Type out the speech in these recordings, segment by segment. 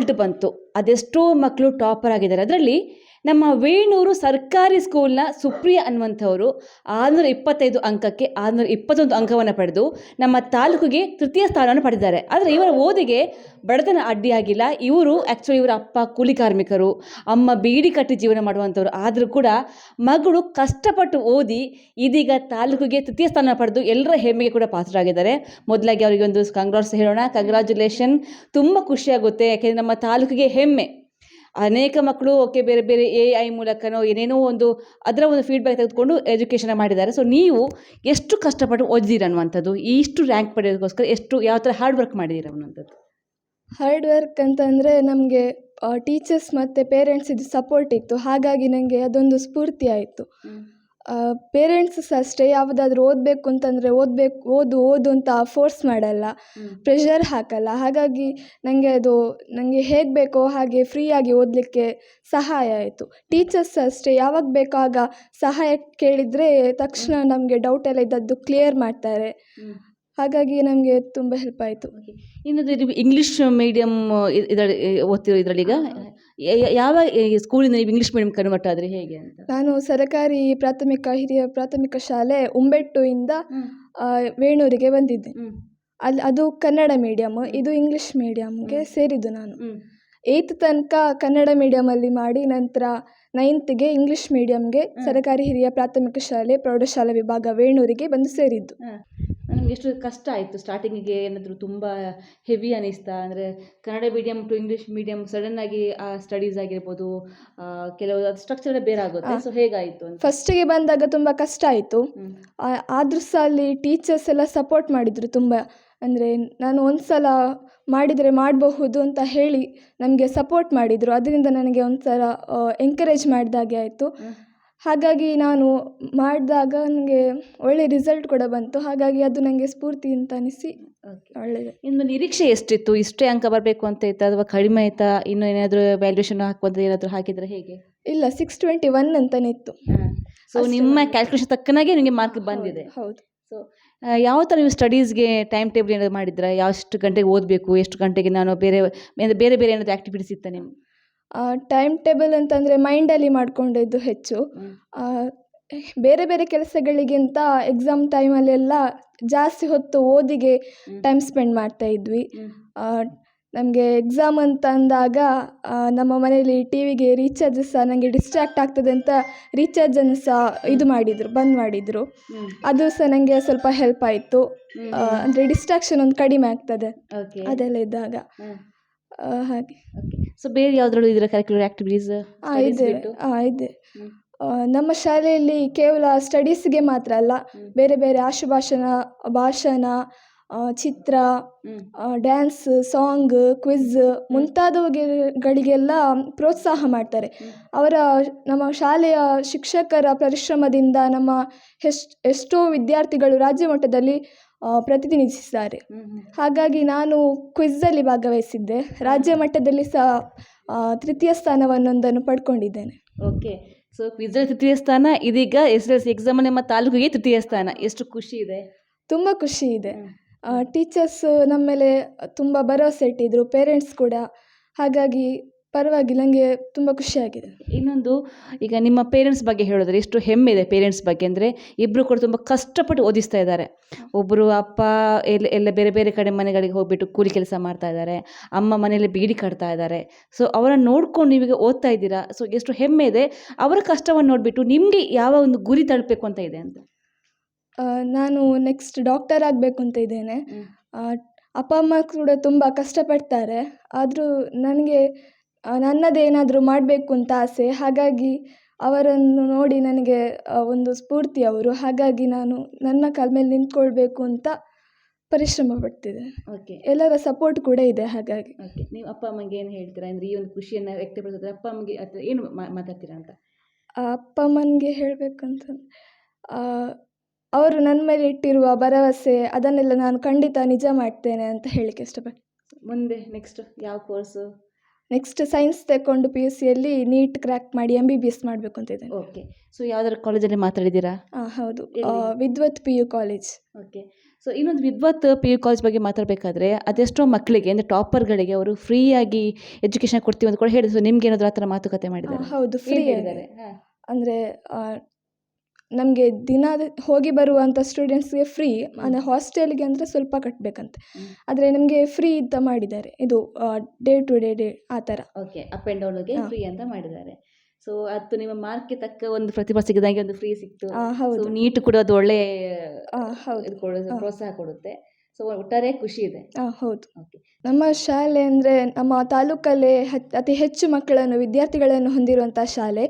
Result ಬಂತು. ಅದೆಷ್ಟೋ ಮಕ್ಕಳು ಟಾಪರ್ ಆಗಿದ್ದಾರೆ. ಅದರಲ್ಲಿ ನಮ್ಮ ವೇಣೂರು ಸರ್ಕಾರಿ ಸ್ಕೂಲ್ನ ಸುಪ್ರಿಯ ಅನ್ನುವಂಥವರು ಆರುನೂರ ಇಪ್ಪತ್ತೈದು ಅಂಕಕ್ಕೆ ಆರುನೂರ ಇಪ್ಪತ್ತೊಂದು ಅಂಕವನ್ನು ಪಡೆದು ನಮ್ಮ ತಾಲೂಕಿಗೆ ತೃತೀಯ ಸ್ಥಾನವನ್ನು ಪಡೆದಿದ್ದಾರೆ. ಆದರೆ ಇವರ ಓದಿಗೆ ಬಡತನ ಅಡ್ಡಿಯಾಗಿಲ್ಲ. ಇವರು ಆ್ಯಕ್ಚುಲಿ ಇವರ ಅಪ್ಪ ಕೂಲಿ ಕಾರ್ಮಿಕರು, ಅಮ್ಮ ಬೀಡಿ ಕಟ್ಟಿ ಜೀವನ ಮಾಡುವಂಥವ್ರು. ಆದರೂ ಕೂಡ ಮಗಳು ಕಷ್ಟಪಟ್ಟು ಓದಿ ಇದೀಗ ತಾಲೂಕಿಗೆ ತೃತೀಯ ಸ್ಥಾನ ಪಡೆದು ಎಲ್ಲರ ಹೆಮ್ಮೆಗೆ ಕೂಡ ಪಾತ್ರರಾಗಿದ್ದಾರೆ. ಮೊದಲಾಗಿ ಅವರಿಗೆ ಒಂದು ಕಂಗ್ರಾಟ್ಸ್ ಹೇಳೋಣ. ಕಂಗ್ರ್ಯಾಚುಲೇಷನ್ ತುಂಬ ಖುಷಿಯಾಗುತ್ತೆ ಯಾಕೆಂದರೆ ನಮ್ಮ ತಾಲೂಕಿಗೆ ಹೆಮ್ಮೆ. ಅನೇಕ ಮಕ್ಕಳು ಓಕೆ ಬೇರೆ ಬೇರೆ ಎ ಐ ಮೂಲಕನೋ ಏನೇನೋ ಒಂದು ಅದರ ಒಂದು ಫೀಡ್ಬ್ಯಾಕ್ ತೆಗೆದುಕೊಂಡು ಎಜುಕೇಷನ್ ಮಾಡಿದ್ದಾರೆ. ಸೊ ನೀವು ಎಷ್ಟು ಕಷ್ಟಪಟ್ಟು ಓದಿದ್ದೀರ ಅನ್ನುವಂಥದ್ದು ಇಷ್ಟು ರ್ಯಾಂಕ್ ಪಡೆಯೋದಕ್ಕೋಸ್ಕರ ಎಷ್ಟು ಯಾವ ಥರ ಹಾರ್ಡ್ ವರ್ಕ್ ಮಾಡಿದ್ದೀರ ಅನ್ನುವಂಥದ್ದು? ಹಾರ್ಡ್ ವರ್ಕ್ ಅಂತಂದರೆ ನಮಗೆ ಟೀಚರ್ಸ್ ಮತ್ತು ಪೇರೆಂಟ್ಸ್ ಇದು ಸಪೋರ್ಟ್ ಇತ್ತು. ಹಾಗಾಗಿ ನನಗೆ ಅದೊಂದು ಸ್ಫೂರ್ತಿ ಆಯಿತು. ಪೇರೆಂಟ್ಸ್ ಅಷ್ಟೇ ಯಾವುದಾದ್ರೂ ಓದಬೇಕು ಅಂತಂದರೆ ಓದಬೇಕು ಓದು ಓದು ಅಂತ ಫೋರ್ಸ್ ಮಾಡಲ್ಲ ಪ್ರೆಷರ್ ಹಾಕಲ್ಲ. ಹಾಗಾಗಿ ನನಗೆ ಅದು ನನಗೆ ಹೇಗೆ ಬೇಕೋ ಹಾಗೆ ಫ್ರೀಯಾಗಿ ಓದಲಿಕ್ಕೆ ಸಹಾಯ ಆಯಿತು. ಟೀಚರ್ಸ್ ಅಷ್ಟೇ ಯಾವಾಗ ಬೇಕೋ ಆಗ ಸಹಾಯ ಕೇಳಿದರೆ ತಕ್ಷಣ ನಮಗೆ ಡೌಟ್ ಎಲ್ಲ ಇದ್ದದ್ದು ಕ್ಲಿಯರ್ ಮಾಡ್ತಾರೆ. ಹಾಗಾಗಿ ನಮಗೆ ತುಂಬ ಹೆಲ್ಪ್ ಆಯಿತು. ಇನ್ನೊಂದು ಇಂಗ್ಲೀಷ್ ಮೀಡಿಯಮ್ ಇದರಲ್ಲಿ ಓದ್ತಿರೋ ಇದರಲ್ಲಿ ಈಗ ಯಾವ ಸ್ಕೂಲಿಂದ ನೀವು ಇಂಗ್ಲೀಷ್ ಮೀಡಿಯಂ ಕನ್ವರ್ಟ್ ಆದರೆ ಹೇಗೆ ಅಂತ? ನಾನು ಸರಕಾರಿ ಪ್ರಾಥಮಿಕ ಹಿರಿಯ ಪ್ರಾಥಮಿಕ ಶಾಲೆ ಉಂಬೆಟ್ಟು ಇಂದ ವೇಣೂರಿಗೆ ಬಂದಿದ್ದೆ. ಅಲ್ಲಿ ಅದು ಕನ್ನಡ ಮೀಡಿಯಮ್ ಇದು ಇಂಗ್ಲೀಷ್ ಮೀಡಿಯಮ್ಗೆ ಸೇರಿದ್ದು ನಾನು. ಏಯ್ತ್ ತನಕ ಕನ್ನಡ ಮೀಡಿಯಮಲ್ಲಿ ಮಾಡಿ ನಂತರ ನೈನ್ತ್ಗೆ ಇಂಗ್ಲಿಷ್ ಮೀಡಿಯಮ್ಗೆ ಸರಕಾರಿ ಹಿರಿಯ ಪ್ರಾಥಮಿಕ ಶಾಲೆ ಪ್ರೌಢಶಾಲಾ ವಿಭಾಗ ವೇಣೂರಿಗೆ ಬಂದು ಸೇರಿದ್ದು. ನಮ್ಗೆ ಎಷ್ಟು ಕಷ್ಟ ಆಯಿತು. ಸ್ಟಾರ್ಟಿಂಗಿಗೆ ಏನಾದರೂ ತುಂಬ ಹೆವಿ ಅನಿಸ್ತಾ ಅಂದರೆ Kannada medium to English medium ಸಡನ್ನಾಗಿ ಆ ಸ್ಟಡೀಸ್ ಆಗಿರ್ಬೋದು ಕೆಲವು ಅದು ಸ್ಟ್ರಕ್ಚರ್ ಬೇರೆ ಆಗುತ್ತೆ. ಸೊ ಹೇಗಾಯಿತು ಅಂತ. ಫಸ್ಟಿಗೆ ಬಂದಾಗ ತುಂಬ ಕಷ್ಟ ಆಯಿತು. ಆದರೂ ಸಹ ಅಲ್ಲಿ ಟೀಚರ್ಸ್ ಎಲ್ಲ ಸಪೋರ್ಟ್ ಮಾಡಿದರು ತುಂಬ. ಅಂದರೆ ನಾನು ಒಂದು ಸಲ ಮಾಡಿದರೆ ಮಾಡಬಹುದು ಅಂತ ಹೇಳಿ ನಮಗೆ ಸಪೋರ್ಟ್ ಮಾಡಿದರು. ಅದರಿಂದ ನನಗೆ ಒಂಥರ ಎಂಕರೇಜ್ ಮಾಡಿದಾಗೆ ಆಯಿತು. ಹಾಗಾಗಿ ನಾನು ಮಾಡಿದಾಗ ನನಗೆ ಒಳ್ಳೆ ರಿಸಲ್ಟ್ ಕೂಡ ಬಂತು. ಹಾಗಾಗಿ ಅದು ನನಗೆ ಸ್ಫೂರ್ತಿ ಅಂತ ಅನಿಸಿ ಒಳ್ಳೆಯದು. ನಿಮ್ಮ ನಿರೀಕ್ಷೆ ಎಷ್ಟಿತ್ತು? ಇಷ್ಟೇ ಅಂಕ ಬರಬೇಕು ಅಂತ ಇತ್ತು ಅಥವಾ ಕಡಿಮೆ ಆಯಿತಾ ಇನ್ನು ಏನಾದರೂ ವ್ಯಾಲ್ಯೂಷನ್ ಹಾಕುವಂಥ ಏನಾದರೂ ಹಾಕಿದರೆ ಹೇಗೆ? ಇಲ್ಲ ಸಿಕ್ಸ್ ಟ್ವೆಂಟಿ ಒನ್ ಅಂತಲೇ ಇತ್ತು ಸೊ ನಿಮ್ಮ ಕ್ಯಾಲ್ಕುಲೇಷನ್ ತಕ್ಕನಾಗೆ ನಿಮಗೆ ಮಾರ್ಕ್ ಬಂದಿದೆ. ಹೌದು. ಸೊ ಯಾವ ಥರ ನೀವು ಸ್ಟಡೀಸ್ಗೆ ಟೈಮ್ ಟೇಬಲ್ ಏನಾದ್ರು ಮಾಡಿದ್ರಾ? ಎಷ್ಟು ಗಂಟೆಗೆ ಓದಬೇಕು? ಎಷ್ಟು ಗಂಟೆಗೆ ನಾನು ಬೇರೆ ಬೇರೆ ಬೇರೆ ಏನಾದರೂ ಆ್ಯಕ್ಟಿವಿಟೀಸ್ ಇತ್ತಾ ನಿಮ್ಮ ಟೈಮ್ ಟೇಬಲ್ ಅಂತಂದರೆ ಮೈಂಡಲ್ಲಿ ಮಾಡಿಕೊಂಡಿದ್ದು ಹೆಚ್ಚು. ಬೇರೆ ಬೇರೆ ಕೆಲಸಗಳಿಗಿಂತ ಎಕ್ಸಾಮ್ ಟೈಮಲ್ಲೆಲ್ಲ ಜಾಸ್ತಿ ಹೊತ್ತು ಓದಿಗೆ ಟೈಮ್ ಸ್ಪೆಂಡ್ ಮಾಡ್ತಾ ಇದ್ವಿ. ನಮಗೆ ಎಕ್ಸಾಮ್ ಅಂತ ಅಂದಾಗ ನಮ್ಮ ಮನೆಯಲ್ಲಿ ಟಿ ವಿಗೆ ರೀಚಾರ್ಜ್ ಸಹ ನನಗೆ ಡಿಸ್ಟ್ರಾಕ್ಟ್ ಆಗ್ತದೆ ಅಂತ ರೀಚಾರ್ಜನ್ನು ಸಹ ಇದು ಮಾಡಿದರು ಬಂದ್ ಮಾಡಿದರು. ಅದು ಸಹ ನನಗೆ ಸ್ವಲ್ಪ ಹೆಲ್ಪ್ ಆಯಿತು. ಅಂದರೆ ಡಿಸ್ಟ್ರಾಕ್ಷನ್ ಒಂದು ಕಡಿಮೆ ಆಗ್ತದೆ. ಅದೆಲ್ಲ ಇದ್ದಾಗ. ಹಾಗೆ. ಸೊ ಬೇರೆ ಯಾವುದ್ರಲ್ಲೂ ಇದರ ಕರಿಕ್ಯುಲರ್ ಆ್ಯಕ್ಟಿವಿಟೀಸ್ ಇದೆ. ಹಾಂ ಇದೆ. ನಮ್ಮ ಶಾಲೆಯಲ್ಲಿ ಕೇವಲ ಸ್ಟಡೀಸ್ಗೆ ಮಾತ್ರ ಅಲ್ಲ ಬೇರೆ ಬೇರೆ ಆಶುಭಾಷಣ ಭಾಷಣ ಚಿತ್ರ ಡ್ಯಾನ್ಸ್ ಸಾಂಗ್ ಕ್ವಿಜ್ ಮುಂತಾದವುಗಳಿಗೆಲ್ಲ ಪ್ರೋತ್ಸಾಹ ಮಾಡ್ತಾರೆ. ಅವರ ನಮ್ಮ ಶಾಲೆಯ ಶಿಕ್ಷಕರ ಪರಿಶ್ರಮದಿಂದ ನಮ್ಮ ಎಷ್ಟ್ ಎಷ್ಟೋ ವಿದ್ಯಾರ್ಥಿಗಳು ರಾಜ್ಯ ಮಟ್ಟದಲ್ಲಿ ಪ್ರತಿನಿಧಿಸಿದ್ದಾರೆ. ಹಾಗಾಗಿ ನಾನು ಕ್ವಿಝಲ್ಲಿ ಭಾಗವಹಿಸಿದ್ದೆ. ರಾಜ್ಯ ಮಟ್ಟದಲ್ಲಿ ಸಹ ತೃತೀಯ ಸ್ಥಾನವನ್ನೊಂದನ್ನು ಪಡ್ಕೊಂಡಿದ್ದೇನೆ. ಓಕೆ. ಸೊ ಕ್ವಿಝಲ್ಲಿ ತೃತೀಯ ಸ್ಥಾನ ಇದೀಗ ಎಸ್ ಎಲ್ ಸಿ ಎಕ್ಸಾಮ್ ನಿಮ್ಮ ತಾಲೂಕಿಗೆ ತೃತೀಯ ಸ್ಥಾನ. ಎಷ್ಟು ಖುಷಿ ಇದೆ? ತುಂಬ ಖುಷಿ ಇದೆ. ಟೀಚರ್ಸ್ ನಮ್ಮ ಮೇಲೆ ತುಂಬ ಭರವಸೆ ಇಟ್ಟಿದ್ದರು ಪೇರೆಂಟ್ಸ್ ಕೂಡ. ಹಾಗಾಗಿ ಪರವಾಗಿಲ್ಲ ನನಗೆ ತುಂಬ ಖುಷಿಯಾಗಿದೆ. ಇನ್ನೊಂದು ಈಗ ನಿಮ್ಮ ಪೇರೆಂಟ್ಸ್ ಬಗ್ಗೆ ಹೇಳಿದ್ರೆ ಎಷ್ಟು ಹೆಮ್ಮೆ ಇದೆ ಪೇರೆಂಟ್ಸ್ ಬಗ್ಗೆ ಅಂದರೆ ಇಬ್ಬರು ಕೂಡ ತುಂಬ ಕಷ್ಟಪಟ್ಟು ಓದಿಸ್ತಾ ಇದ್ದಾರೆ. ಒಬ್ಬರು ಅಪ್ಪ ಎಲ್ಲ ಎಲ್ಲ ಬೇರೆ ಬೇರೆ ಕಡೆ ಮನೆಗಳಿಗೆ ಹೋಗ್ಬಿಟ್ಟು ಕೂಲಿ ಕೆಲಸ ಮಾಡ್ತಾ ಇದ್ದಾರೆ. ಅಮ್ಮ ಮನೆಯಲ್ಲಿ ಬೀಡಿ ಕಟ್ತಾ ಇದ್ದಾರೆ. ಸೊ ಅವರನ್ನು ನೋಡ್ಕೊಂಡು ನೀವೀಗ ಓದ್ತಾ ಇದ್ದೀರಾ? ಸೊ ಎಷ್ಟು ಹೆಮ್ಮೆ ಇದೆ. ಅವರ ಕಷ್ಟವನ್ನು ನೋಡಿಬಿಟ್ಟು ನಿಮಗೆ ಯಾವ ಒಂದು ಗುರಿ ತಲುಪಬೇಕು ಅಂತ ಇದೆ ಅಂತ? ನಾನು ನೆಕ್ಸ್ಟ್ ಡಾಕ್ಟರ್ ಆಗಬೇಕು ಅಂತ ಇದ್ದೇನೆ. ಅಪ್ಪ ಅಮ್ಮ ಕೂಡ ತುಂಬ ಕಷ್ಟಪಡ್ತಾರೆ. ಆದರೂ ನನಗೆ ನನ್ನದೇನಾದರೂ ಮಾಡಬೇಕು ಅಂತ ಆಸೆ. ಹಾಗಾಗಿ ಅವರನ್ನು ನೋಡಿ ನನಗೆ ಒಂದು ಸ್ಫೂರ್ತಿ ಅವರು. ಹಾಗಾಗಿ ನಾನು ನನ್ನ ಕಾಲ ಮೇಲೆ ನಿಂತ್ಕೊಳ್ಬೇಕು ಅಂತ ಪರಿಶ್ರಮ ಪಡ್ತಿದೆ ಓಕೆ ಎಲ್ಲರ ಸಪೋರ್ಟ್ ಕೂಡ ಇದೆ ಹಾಗಾಗಿ. ಓಕೆ ನೀವು ಅಪ್ಪ ಅಮ್ಮಗೆ ಏನು ಹೇಳ್ತೀರಾ? ಅಂದರೆ ಈ ಒಂದು ಖುಷಿಯನ್ನು ವ್ಯಕ್ತಪಡಿಸಿದ್ರೆ ಅಪ್ಪ ಅಮ್ಮಗೆ ಅಥವಾ ಏನು ಮಾತಾಡ್ತೀರಾ ಅಂತ? ಅಪ್ಪ ಅಮ್ಮನಿಗೆ ಹೇಳಬೇಕಂತ ಅವರು ನನ್ನ ಮೇಲೆ ಇಟ್ಟಿರುವ ಭರವಸೆ ಅದನ್ನೆಲ್ಲ ನಾನು ಖಂಡಿತ ನಿಜ ಮಾಡ್ತೇನೆ ಅಂತ ಹೇಳಲಿಕ್ಕೆ ಇಷ್ಟಪಡ್ತೀನಿ. ಮುಂದೆ ನೆಕ್ಸ್ಟ್ ಯಾವ ಕೋರ್ಸು ನೆಕ್ಸ್ಟ್ ಸೈನ್ಸ್ ತಗೊಂಡು ಪಿ ಯು ಸಿಯಲ್ಲಿ ನೀಟ್ ಕ್ರ್ಯಾಕ್ ಮಾಡಿ ಎಂ ಬಿ ಬಿ ಎಸ್ ಮಾಡಬೇಕು ಅಂತ ಇದ್ದೇನೆ. ಓಕೆ ಸೊ ಯಾವ್ದಾದ್ರು ಕಾಲೇಜಲ್ಲಿ ಮಾತಾಡಿದ್ದೀರಾ? ಹಾಂ ಹೌದು. ಆ, Vidvath P U college okay so ಇನ್ನೊಂದು ವಿದ್ವತ್ ಪಿ ಯು ಕಾಲೇಜ್ ಬಗ್ಗೆ ಮಾತಾಡಬೇಕಾದ್ರೆ ಅದೆಷ್ಟೋ ಮಕ್ಕಳಿಗೆ ಅಂದರೆ ಟಾಪರ್ಗಳಿಗೆ ಅವರು ಫ್ರೀಯಾಗಿ ಎಜುಕೇಷನ್ ಕೊಡ್ತೀವಿ ಅಂತ ಕೂಡ ಹೇಳಿದ್ರು. ನಿಮ್ಗೆ ಏನಾದರೂ ಆ ಥರ ಮಾತುಕತೆ ಆ, ಮಾಡಿದ್ದಾರೆ ಹೌದು ಫ್ರೀ ಹೇಳಿದ್ದಾರೆ? ಹಾ. ಅಂದರೆ ನಮಗೆ ದಿನ ಹೋಗಿ ಬರುವಂಥ ಸ್ಟೂಡೆಂಟ್ಸ್ಗೆ ಫ್ರೀ ಅಂದರೆ ಹಾಸ್ಟೆಲ್ಗೆ ಅಂದರೆ ಸ್ವಲ್ಪ ಕಟ್ಟಬೇಕಂತೆ. ಆದರೆ ನಮಗೆ ಫ್ರೀ ಅಂತ ಮಾಡಿದ್ದಾರೆ. ಇದು ಡೇ ಟು ಡೇ ಡೇ ಆ ಥರ ಓಕೆ ಅಪ್ ಆ್ಯಂಡ್ ಡೌನ್ಗೆ ಫ್ರೀ ಅಂತ ಮಾಡಿದ್ದಾರೆ. ಸೊ ಅದು ನಿಮ್ಮ ಮಾರ್ಕ್ಗೆ ತಕ್ಕ ಒಂದು ಪ್ರತಿಭಾ ಸಿಗದಂಗೆ ಒಂದು ಫ್ರೀ ಸಿಕ್ತು. ಹೌದು. ನೀಟ್ ಕೂಡ ಅದು ಒಳ್ಳೆ ಹೌದು. ಪ್ರೋತ್ಸಾಹ ಕೊಡುತ್ತೆ. ಸೊ ಒಟ್ಟಾರೆ ಖುಷಿ ಇದೆ. ಹೌದು. ಓಕೆ ನಮ್ಮ ಶಾಲೆ ಅಂದರೆ ನಮ್ಮ ತಾಲೂಕಲ್ಲೇ ಅತಿ ಹೆಚ್ಚು ಮಕ್ಕಳನ್ನು ವಿದ್ಯಾರ್ಥಿಗಳನ್ನು ಹೊಂದಿರುವಂಥ ಶಾಲೆ.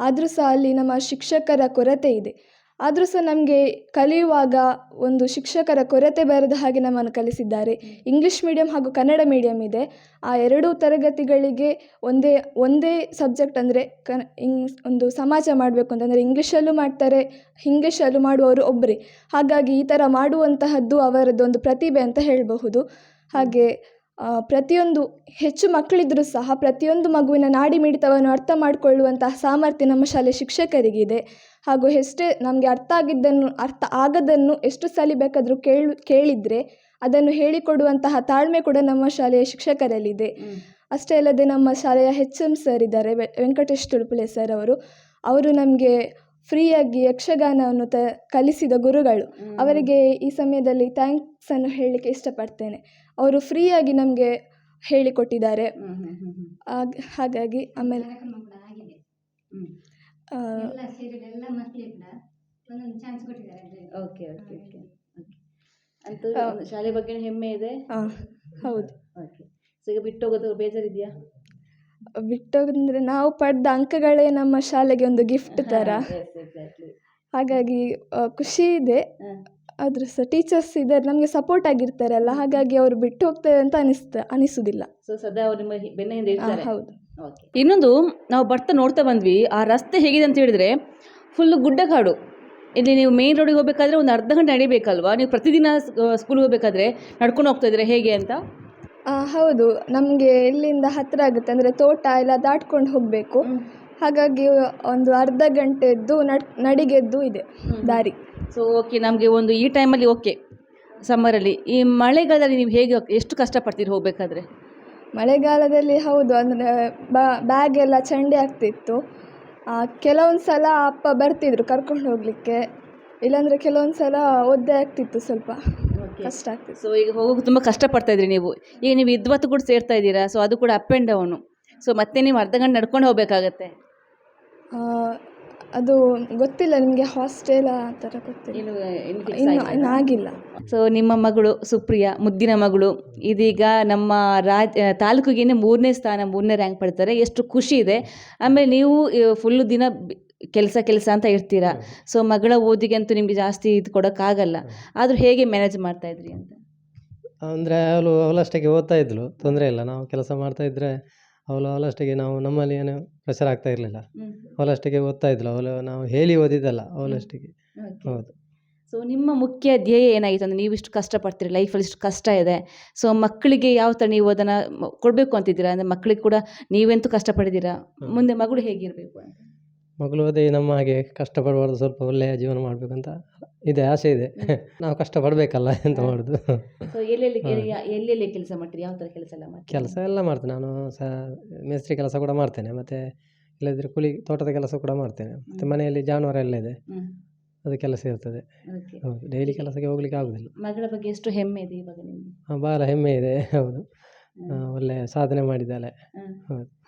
ಆದರೂ ಸಹ ಅಲ್ಲಿ ನಮ್ಮ ಶಿಕ್ಷಕರ ಕೊರತೆ ಇದೆ. ಆದರೂ ಸಹ ನಮಗೆ ಕಲಿಯುವಾಗ ಒಂದು ಶಿಕ್ಷಕರ ಕೊರತೆ ಬರದ ಹಾಗೆ ನಮ್ಮನ್ನು ಕಲಿಸಿದ್ದಾರೆ. ಇಂಗ್ಲೀಷ್ ಮೀಡಿಯಂ ಹಾಗೂ ಕನ್ನಡ ಮೀಡಿಯಂ ಇದೆ. ಆ ಎರಡೂ ತರಗತಿಗಳಿಗೆ ಒಂದೇ ಒಂದೇ ಸಬ್ಜೆಕ್ಟ್ ಅಂದರೆ ಕ ಇಂಗ್, ಒಂದು ಸಮಾಜ ಮಾಡಬೇಕು ಅಂತಂದರೆ ಇಂಗ್ಲೀಷಲ್ಲೂ ಮಾಡ್ತಾರೆ ಇಂಗ್ಲೀಷಲ್ಲೂ ಮಾಡುವವರು ಒಬ್ಬರೇ ಹಾಗಾಗಿ ಈ ಥರ ಮಾಡುವಂತಹದ್ದು ಅವರದ್ದು ಒಂದು ಪ್ರತಿಭೆ ಅಂತ ಹೇಳಬಹುದು. ಹಾಗೆ ಪ್ರತಿಯೊಂದು ಹೆಚ್ಚು ಮಕ್ಕಳಿದ್ದರೂ ಸಹ ಪ್ರತಿಯೊಂದು ಮಗುವಿನ ನಾಡಿ ಮಿಡಿತವನ್ನು ಅರ್ಥ ಮಾಡಿಕೊಳ್ಳುವಂತಹ ಸಾಮರ್ಥ್ಯ ನಮ್ಮ ಶಾಲೆ ಶಿಕ್ಷಕರಿಗಿದೆ. ಹಾಗೂ ಎಷ್ಟೇ ನಮಗೆ ಅರ್ಥ ಆಗಿದ್ದನ್ನು ಅರ್ಥ ಆಗದನ್ನು ಎಷ್ಟು ಸಲ ಬೇಕಾದರೂ ಕೇಳು ಕೇಳಿದರೆ ಅದನ್ನು ಹೇಳಿಕೊಡುವಂತಹ ತಾಳ್ಮೆ ಕೂಡ ನಮ್ಮ ಶಾಲೆಯ ಶಿಕ್ಷಕರಲ್ಲಿದೆ. ಅಷ್ಟೇ ಅಲ್ಲದೆ ನಮ್ಮ ಶಾಲೆಯ ಹೆಚ್ ಎಂ ಸರ್ ಇದ್ದಾರೆ ವೆಂಕಟೇಶ್ ತುಳುಪುಳೆ ಸರ್ ಅವರು. ಅವರು ನಮಗೆ ಫ್ರೀಯಾಗಿ ಯಕ್ಷಗಾನವನ್ನು ತ ಕಲಿಸಿದ ಗುರುಗಳು. ಅವರಿಗೆ ಈ ಸಮಯದಲ್ಲಿ ಥ್ಯಾಂಕ್ಸನ್ನು ಹೇಳಲಿಕ್ಕೆ ಇಷ್ಟಪಡ್ತೇನೆ. ಅವರು ಫ್ರೀಯಾಗಿ ನಮಗೆ ಹೇಳಿಕೊಟ್ಟಿದ್ದಾರೆ. ಹಾಗ್- ಹಾಗಾಗಿ ಆಮೇಲೆ ಕಾರ್ಯಕ್ರಮ ಆಗಿದೆ. ಎಲ್ಲ ಸೇರಿದ ಎಲ್ಲ ಮಕ್ಕಳಿಗೆ ಕೂಡ ಚಾನ್ಸ್ ಕೊಟ್ಟಿದ್ದಾರೆ ಓಕೆ ಓಕೆ ಓಕೆ ಅಂತೂ ಒಂದು ಶಾಲೆ ಬಗ್ಗೆ ಹೆಮ್ಮೆ ಇದೆ. ಹೌದು. ಓಕೆ ಸೊ ಈಗ ಬಿಟ್ಟು ಹೋಗೋದು ಬೇಜಾರಿದೆಯಾ? ಬಿಟ್ಟೋಗಂದ್ರೆ ನಾವು ಪಡೆದ ಅಂಕಗಳೇ ನಮ್ಮ ಶಾಲೆಗೆ ಒಂದು ಗಿಫ್ಟ್ ಥರ ಹಾಗಾಗಿ ಖುಷಿ ಇದೆ. ಆದರೂ ಸಹ ಟೀಚರ್ಸ್ ಇದ್ದಾರೆ ನಮಗೆ ಸಪೋರ್ಟ್ ಆಗಿರ್ತಾರಲ್ಲ ಹಾಗಾಗಿ ಅವರು ಬಿಟ್ಟು ಹೋಗ್ತಾರೆ ಅಂತ ಅನಿಸ್ತ ಅನಿಸೋದಿಲ್ಲ. ಸೊ ಸದಾ ಅವ್ರು ನಿಮ್ಮ ಹಿ- ಬೆನ್ನ ಹಿಂದೆ ಇರ್ತಾರೆ. ಹೌದು. ಓಕೆ ಇನ್ನೊಂದು ನಾವು ಬರ್ತಾ ನೋಡ್ತಾ ಬಂದ್ವಿ ಆ ರಸ್ತೆ ಹೇಗಿದೆ ಅಂತ ಹೇಳಿದ್ರೆ ಫುಲ್ಲು ಗುಡ್ಡಗಾಡು. ಇಲ್ಲಿ ನೀವು ಮೇನ್ ರೋಡಿಗೆ ಹೋಗ್ಬೇಕಾದ್ರೆ ಒಂದು ಅರ್ಧ ಗಂಟೆ ನಡಿಬೇಕಲ್ವಾ? ನೀವು ಪ್ರತಿದಿನ ಸ್ಕೂಲ್ಗೆ ಹೋಗ್ಬೇಕಾದ್ರೆ ನಡ್ಕೊಂಡು ಹೋಗ್ತಾ ಇದ್ರೆ ಹೇಗೆ ಅಂತ? ಹೌದು. ನಮಗೆ ಇಲ್ಲಿಂದ ಹತ್ತಿರ ಆಗುತ್ತೆ ಅಂದರೆ ತೋಟ ಎಲ್ಲ ದಾಟ್ಕೊಂಡು ಹೋಗಬೇಕು. ಹಾಗಾಗಿ ಒಂದು ಅರ್ಧ ಗಂಟೆದ್ದು ನಡ್ ನಡಿಗೆದ್ದು ಇದೆ ದಾರಿ. ಸೊ ಓಕೆ ನಮಗೆ ಒಂದು ಈ ಟೈಮಲ್ಲಿ ಓಕೆ ಸಮ್ಮರಲ್ಲಿ ಈ ಮಳೆಗಾಲದಲ್ಲಿ ನೀವು ಹೇಗೆ ಎಷ್ಟು ಕಷ್ಟಪಡ್ತೀರಿ ಹೋಗಬೇಕಾದ್ರೆ? ಮಳೆಗಾಲದಲ್ಲಿ ಹೌದು ಅಂದರೆ ಬ್ಯಾಗ್ ಎಲ್ಲ ಚಂಡಿ ಆಗ್ತಿತ್ತು. ಆ, ಕೆಲವೊಂದು ಸಲ ಅಪ್ಪ ಬರ್ತಿದ್ರು ಕರ್ಕೊಂಡು ಹೋಗಲಿಕ್ಕೆ. ಇಲ್ಲಾಂದರೆ ಕೆಲವೊಂದು ಸಲ ಒದ್ದೆ ಆಗ್ತಿತ್ತು ಸ್ವಲ್ಪ. ಕಷ್ಟ ಆಗ್ತಿತ್ತು. ಸೊ ಈಗ ಹೋಗೋಕೆ ತುಂಬ ಕಷ್ಟಪಡ್ತಾ ಇದ್ರಿ ನೀವು. ಈಗ ನೀವು ಇದ್ವತ್ತು ಕೂಡ ಸೇರ್ತಾ ಇದ್ದೀರಾ? ಸೊ ಅದು ಕೂಡ ಅಪ್ ಆ್ಯಂಡ್ ಡೌನು ಸೊ ಮತ್ತೆ ನೀವು ಅರ್ಧ ಗಂಟೆ ನಡ್ಕೊಂಡು ಹೋಗಬೇಕಾಗತ್ತೆ. ಆ, ಅದು ಗೊತ್ತಿಲ್ಲ ನಿಮಗೆ ಹಾಸ್ಟೆಲ್ ಆ ಥರ ಗೊತ್ತಿಲ್ಲ. ಇನ್ನು ಇನ್ನು ಇನ್ನು ಆಗಿಲ್ಲ. ಸೊ ನಿಮ್ಮ ಮಗಳು ಸುಪ್ರಿಯಾ ಮುದ್ದಿನ ಮಗಳು ಇದೀಗ ನಮ್ಮ ರಾಜ್ ತಾಲೂಕಿಗೆ ಮೂರನೇ ಸ್ಥಾನ ಮೂರನೇ ರ್ಯಾಂಕ್ ಪಡ್ತಾರೆ. ಎಷ್ಟು ಖುಷಿ ಇದೆ. ಆಮೇಲೆ ನೀವು ಫುಲ್ಲು ದಿನ ಕೆಲಸ ಕೆಲಸ ಅಂತ ಇರ್ತೀರಾ? ಸೊ ಮಗಳ ಓದಿಗೆ ಅಂತೂ ನಿಮಗೆ ಜಾಸ್ತಿ ಇದು ಕೊಡೋಕ್ಕಾಗಲ್ಲ. ಆದರೂ ಹೇಗೆ ಮ್ಯಾನೇಜ್ ಮಾಡ್ತಾ ಇದ್ರಿ ಅಂತ? ಅಂದರೆ ಅವಳು ಅವಳಷ್ಟಕ್ಕೆ ಓದ್ತಾ ಇದ್ಳು ತೊಂದರೆ ಇಲ್ಲ. ನಾವು ಕೆಲಸ ಮಾಡ್ತಾ ಇದ್ರೆ ಅವಳು ಅವಳಷ್ಟಕ್ಕೆ ನಾವು ನಮ್ಮಲ್ಲಿ ಏನು ಪ್ರೆಷರ್ ಆಗ್ತಾ ಇರಲಿಲ್ಲ. ಅವಳಷ್ಟಕ್ಕೆ ಓದ್ತಾ ಇದ್ಳು ಅವಳು ನಾವು ಹೇಳಿ ಓದಿದ್ದಲ್ಲ ಅವಳಷ್ಟಕ್ಕೆ ಹೌದು. ಸೊ ನಿಮ್ಮ ಮುಖ್ಯ ಧ್ಯೇಯ ಏನಾಗಿತ್ತು ಅಂದರೆ ನೀವು ಇಷ್ಟು ಕಷ್ಟಪಡ್ತೀರಿ ಲೈಫಲ್ಲಿ ಇಷ್ಟು ಕಷ್ಟ ಇದೆ. ಸೊ ಮಕ್ಕಳಿಗೆ ಯಾವ ಥರ ನೀವು ಅದನ್ನು ಕೊಡಬೇಕು ಅಂತಿದ್ದೀರಾ? ಅಂದರೆ ಮಕ್ಕಳಿಗೆ ಕೂಡ ನೀವೆಂತೂ ಕಷ್ಟಪಡಿದ್ದೀರಾ? ಮುಂದೆ ಮಗಳು ಹೇಗಿರಬೇಕು ಅಂತ? ಮಗಳು ಅದೇ ನಮ್ಮ ಹಾಗೆ ಕಷ್ಟಪಡಬಾರ್ದು ಸ್ವಲ್ಪ ಒಳ್ಳೆಯ ಜೀವನ ಮಾಡಬೇಕಂತ ಇದೆ ಆಸೆ ಇದೆ. ನಾವು ಕಷ್ಟಪಡಬೇಕಲ್ಲ ಎಂತ ಮಾಡೋದು. ಸೊ ಎಲ್ಲೆಲ್ಲಿ ಎಲ್ಲೆಲ್ಲಿ ಕೆಲಸ ಮಾಡ್ತೀರಿ? ಯಾವ ಥರ ಕೆಲಸ ಎಲ್ಲ ಮಾಡ್ತೀರಿ? ಕೆಲಸ ಎಲ್ಲ ಮಾಡ್ತೇನೆ. ನಾನು ಸಹ ಮೇಸ್ತ್ರಿ ಕೆಲಸ ಕೂಡ ಮಾಡ್ತೇನೆ. ಮತ್ತು ಇಲ್ಲದಿದ್ದರೆ ಕೂಲಿ ತೋಟದ ಕೆಲಸ ಕೂಡ ಮಾಡ್ತೇನೆ. ಮತ್ತು ಮನೆಯಲ್ಲಿ ಜಾನುವಾರು ಎಲ್ಲ ಇದೆ. ಹ್ಮ್. ಅದು ಕೆಲಸ ಇರ್ತದೆ. ಓಕೆ ಹೌದು. ಡೈಲಿ ಕೆಲಸಕ್ಕೆ ಹೋಗ್ಲಿಕ್ಕೆ ಆಗೋದಿಲ್ಲ. ಮಗಳ ಬಗ್ಗೆ ಎಷ್ಟು ಹೆಮ್ಮೆ ಇದೆ ಇವಾಗ ನಿಮಗೆ? ಆ, ಭಾಳ ಹೆಮ್ಮೆ ಇದೆ. ಹೌದು. ಆ, ಒಳ್ಳೆ ಸಾಧನೆ ಮಾಡಿದ್ದಾಳೆ. ಹೌದು.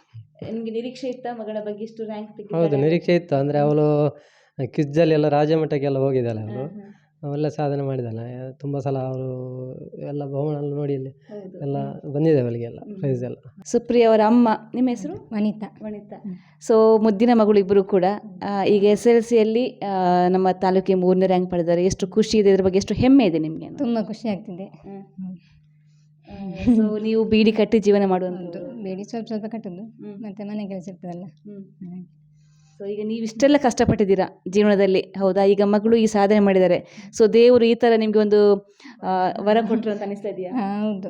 ನಿಮಗೆ ನಿರೀಕ್ಷೆ ಇತ್ತ ಮಗಳ ಬಗ್ಗೆ ಇಷ್ಟು ರ್ಯಾಂಕ್ ಹೌದು ನಿರೀಕ್ಷೆ ಇತ್ತು. ಅಂದರೆ ಅವಳು ಕ್ವಿಜ್ಜಲ್ಲಿ ಎಲ್ಲ ರಾಜ್ಯ ಮಟ್ಟಕ್ಕೆಲ್ಲ ಹೋಗಿದ್ದಾಳೆ ಅವಳು. ಅವೆಲ್ಲ ಸಾಧನೆ ಮಾಡಿದ್ದಾಳೆ. ತುಂಬ ಸಲ ಅವರು ಎಲ್ಲ ಬಹುಮಾನ ನೋಡಿ ಇಲ್ಲಿ ಎಲ್ಲ ಬಂದಿದೆ ಅವಳಿಗೆಲ್ಲ ಪ್ರೈಸ್ ಎಲ್ಲ. ಸುಪ್ರಿಯ ಅವರ ಅಮ್ಮ ನಿಮ್ಮ ಹೆಸರು? ವನಿತಾ. ವನಿತಾ. ಸೊ ಮುದ್ದಿನ ಮಗಳು ಇಬ್ಬರು ಕೂಡ ಆ, ಈಗ ಎಸ್ ಎಲ್ ಸಿಯಲ್ಲಿ ನಮ್ಮ ತಾಲೂಕಿಗೆ ಮೂರನೇ ರ್ಯಾಂಕ್ ಪಡೆದಿದ್ದಾರೆ ಎಷ್ಟು ಖುಷಿ ಇದೆ ಇದ್ರ ಬಗ್ಗೆ ಎಷ್ಟು ಹೆಮ್ಮೆ ಇದೆ ನಿಮಗೆ ತುಂಬ ಖುಷಿ ಆಗ್ತಿದೆ. ಸೊ ನೀವು ಬೀಡಿ ಕಟ್ಟಿ ಜೀವನ ಮಾಡುವಂಥದ್ದು ಬೇಡಿ. ಸ್ವಲ್ಪ ಸ್ವಲ್ಪ ಕಟ್ಟೋದು. ಮತ್ತೆ ಮನೆ ಕೆಲಸ ಇರ್ತದಲ್ಲ. ಹಾಗೆ. ಸೊ ಈಗ ನೀವು ಇಷ್ಟೆಲ್ಲ ಕಷ್ಟಪಟ್ಟಿದ್ದೀರಾ ಜೀವನದಲ್ಲಿ? ಹೌದಾ? ಈಗ ಮಗಳು ಈ ಸಾಧನೆ ಮಾಡಿದ್ದಾರೆ. ಸೊ ದೇವರು ಈ ತರ ನಿಮ್ಗೆ ಒಂದು ಆ, ವರ ಕೊಟ್ಟರು ಅಂತ ಅನಿಸ್ತಾ ಇದೆಯಾ? ಹಾ, ಹೌದು.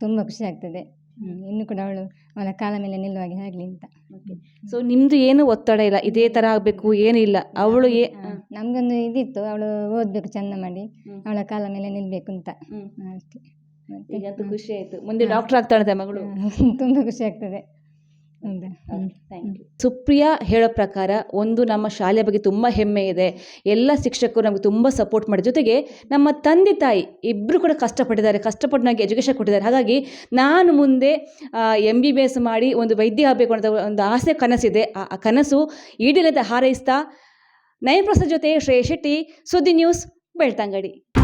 ತುಂಬ ಖುಷಿ ಆಗ್ತದೆ. ಹ್ಮ್. ಇನ್ನು ಕೂಡ ಅವಳು ಅವಳ ಕಾಲ ಮೇಲೆ ನಿಲ್ಲುವಾಗೆ ಆಗಲಿ ಅಂತ. ಸೊ ನಿಮ್ಮದು ಏನು ಒತ್ತಡ ಇಲ್ಲ? ಇದೇ ತರ ಆಗಬೇಕು ಏನಿಲ್ಲ ಅವಳು ಏ ನಮಗೊಂದು ಇದಿತ್ತು. ಅವಳು ಓದಬೇಕು ಚಂದ ಮಾಡಿ. ಹ್ಮ್. ಅವಳ ಕಾಲ ಮೇಲೆ ನಿಲ್ಲಬೇಕು ಅಂತ. ಹ್ಮ್. ಅಷ್ಟೇ. ಈಗಂತೂ ಖುಷಿ ಆಯ್ತು. ಮುಂದೆ ಡಾಕ್ಟರ್ ಆಗ್ತಾಳೆ ಮಗಳು. ತುಂಬ ಖುಷಿ ಆಗ್ತದೆ. ಸುಪ್ರಿಯಾ ಹೇಳೋ ಪ್ರಕಾರ ಒಂದು ನಮ್ಮ ಶಾಲೆಯ ಬಗ್ಗೆ ತುಂಬ ಹೆಮ್ಮೆ ಇದೆ. ಎಲ್ಲ ಶಿಕ್ಷಕರು ನಮಗೆ ತುಂಬ ಸಪೋರ್ಟ್ ಮಾಡಿ ಜೊತೆಗೆ ನಮ್ಮ ತಂದೆ ತಾಯಿ ಇಬ್ಬರು ಕೂಡ ಕಷ್ಟಪಟ್ಟಿದ್ದಾರೆ. ಕಷ್ಟಪಟ್ಟು ನನಗೆ ಎಜುಕೇಷನ್ ಕೊಟ್ಟಿದ್ದಾರೆ. ಹಾಗಾಗಿ ನಾನು ಮುಂದೆ ಎಂ ಬಿ ಬಿ ಎಸ್ ಮಾಡಿ ಒಂದು ವೈದ್ಯ ಆಗಬೇಕು ಅಂತ ಒಂದು ಆಸೆ ಕನಸಿದೆ. ಆ ಆ ಕನಸು ಈಡಿಲ್ಲದೆ ಹಾರೈಸ್ತಾ ನಯನ್ ಪ್ರಸಾದ್ ಜೊತೆ ಶ್ರೇಯ ಶೆಟ್ಟಿ ಸುದ್ದಿ ನ್ಯೂಸ್ ಬೆಳ್ತಂಗಡಿ.